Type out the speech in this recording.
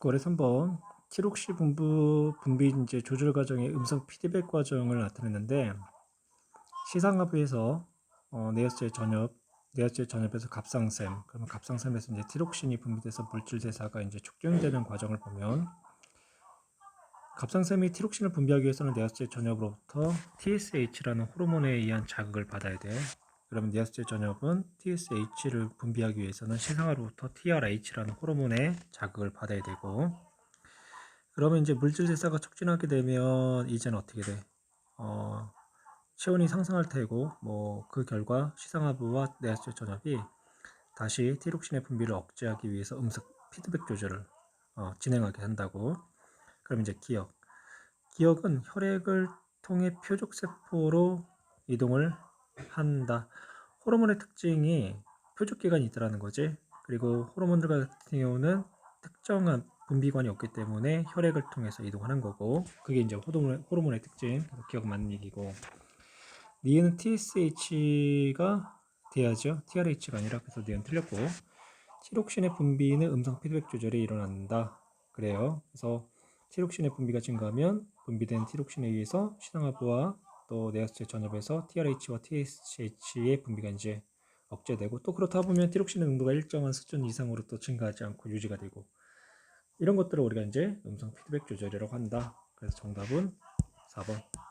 거래 3번 티록시 분부 분비 이제 조절 과정의 음성 피드백 과정을 나타냈는데 시상하부에서 어, 내역제 전엽 내역제 전엽에서 갑상샘 그러면 갑상샘에서 이제 티록신이 분비돼서 물질 대사가 이제 촉진되는 과정을 보면 갑상샘이 티록신을 분비하기 위해서는 내역제 전엽으로부터 TSH라는 호르몬에 의한 자극을 받아야 돼. 그러면 내역제 전엽은 TSH를 분비하기 위해서는 시상하로부터 TRH라는 호르몬의 자극을 받아야 되고 그러면 이제 물질 대사가 촉진하게 되면 이제는 어떻게 돼? 어, 체온이 상승할 테고 뭐 그 결과 시상하부와 내하체 전압이 다시 티록신의 분비를 억제하기 위해서 음성 피드백 조절을 어, 진행하게 한다고. 그럼 이제 기억. 기억은 혈액을 통해 표적 세포로 이동을 한다. 호르몬의 특징이 표적 기관이 있다라는 거지. 그리고 호르몬들 같은 경우는 특정한 분비관이 없기 때문에 혈액을 통해서 이동하는 거고 그게 이제 호르몬의, 호르몬의 특징. 기억 맞는 얘기고. 니은 TSH가 돼야죠. TRH가 아니라 그래서 니은 틀렸고. 티록신의 분비는 음성 피드백 조절이 일어난다. 그래요. 그래서 티록신의 분비가 증가하면 분비된 티록신에 의해서 시상하부와 또 내하체 전엽에서 TRH와 TSH의 분비가 이제 억제되고 또 그렇다 보면 티록신의 농도가 일정한 수준 이상으로 또 증가하지 않고 유지가 되고 이런 것들을 우리가 이제 음성 피드백 조절이라고 한다. 그래서 정답은 4번.